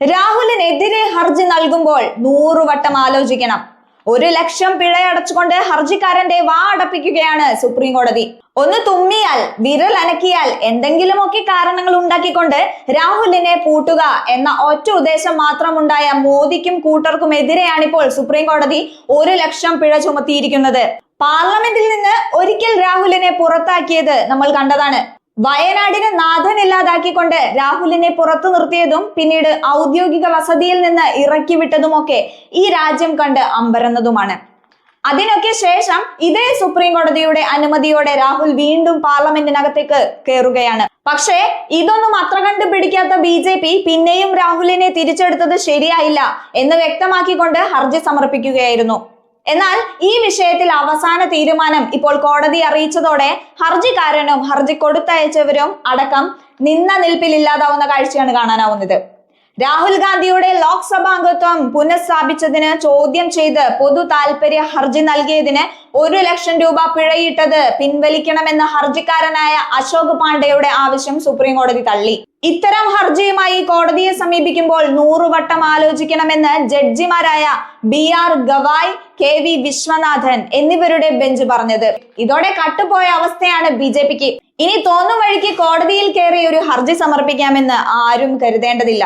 രാഹുലിനെതിരെ ഹർജി നൽകുമ്പോൾ നൂറുവട്ടം ആലോചിക്കണം. ഒരു ലക്ഷം പിഴയടച്ചുകൊണ്ട് ഹർജിക്കാരന്റെ വാ അടപ്പിക്കുകയാണ് സുപ്രീം കോടതി. ഒന്ന് തുമ്മിയാൽ വിരൽ അനക്കിയാൽ എന്തെങ്കിലുമൊക്കെ കാരണങ്ങൾ ഉണ്ടാക്കിക്കൊണ്ട് രാഹുലിനെ പൂട്ടുക എന്ന ഒറ്റ ഉദ്ദേശം മാത്രമുണ്ടായ മോദിക്കും കൂട്ടർക്കും എതിരെയാണിപ്പോൾ സുപ്രീം കോടതി ഒരു ലക്ഷം പിഴ ചുമത്തിയിരിക്കുന്നത്. പാർലമെന്റിൽ നിന്ന് ഒരിക്കൽ രാഹുലിനെ പുറത്താക്കിയത് നമ്മൾ കണ്ടതാണ്. വയനാടിന് നാഥനില്ലാതാക്കിക്കൊണ്ട് രാഹുലിനെ പുറത്തു നിർത്തിയതും പിന്നീട് ഔദ്യോഗിക വസതിയിൽ നിന്ന് ഇറക്കി വിട്ടതുമൊക്കെ ഈ രാജ്യം കണ്ട് അമ്പരന്നതുമാണ്. അതിനൊക്കെ ശേഷം ഇതേ സുപ്രീം കോടതിയുടെ അനുമതിയോടെ രാഹുൽ വീണ്ടും പാർലമെന്റിനകത്തേക്ക് കയറുകയാണ് പക്ഷേ ഇതൊന്നും അത്ര കണ്ടു പിടിക്കാത്ത ബി ജെ പി പിന്നെയും രാഹുലിനെ തിരിച്ചെടുത്തത് ശരിയായില്ല എന്ന് വ്യക്തമാക്കിക്കൊണ്ട് ഹർജി സമർപ്പിക്കുകയായിരുന്നു. എന്നാൽ ഈ വിഷയത്തിൽ അവസാന തീരുമാനം ഇപ്പോൾ കോടതി അറിയിച്ചതോടെ ഹർജിക്കാരനും ഹർജി കൊടുത്തയച്ചവരും അടക്കം നിന്ന നിൽപ്പിൽ ഇല്ലാതാവുന്ന കാഴ്ചയാണ് കാണാനാവുന്നത്. രാഹുൽ ഗാന്ധിയുടെ ലോക്സഭാ അംഗത്വം പുനഃസ്ഥാപിച്ചതിന് ചോദ്യം ചെയ്ത് പൊതു താൽപര്യ ഹർജി നൽകിയതിന് ഒരു ലക്ഷം രൂപ പിഴയിട്ടത് പിൻവലിക്കണമെന്ന ഹർജിക്കാരനായ അശോക് പാണ്ഡെയുടെ ആവശ്യം സുപ്രീം കോടതി തള്ളി. ഇത്തരം ഹർജിയുമായി കോടതിയെ സമീപിക്കുമ്പോൾ നൂറുവട്ടം ആലോചിക്കണമെന്ന് ജഡ്ജിമാരായ B R Gavai K V Viswanathan എന്നിവരുടെ ബെഞ്ച് പറഞ്ഞത്. ഇതോടെ കട്ടുപോയ അവസ്ഥയാണ് ബി ജെ പിക്ക്. ഇനി തോന്നും വഴിക്ക് കോടതിയിൽ കയറി ഒരു ഹർജി സമർപ്പിക്കാമെന്ന് ആരും കരുതേണ്ടതില്ല.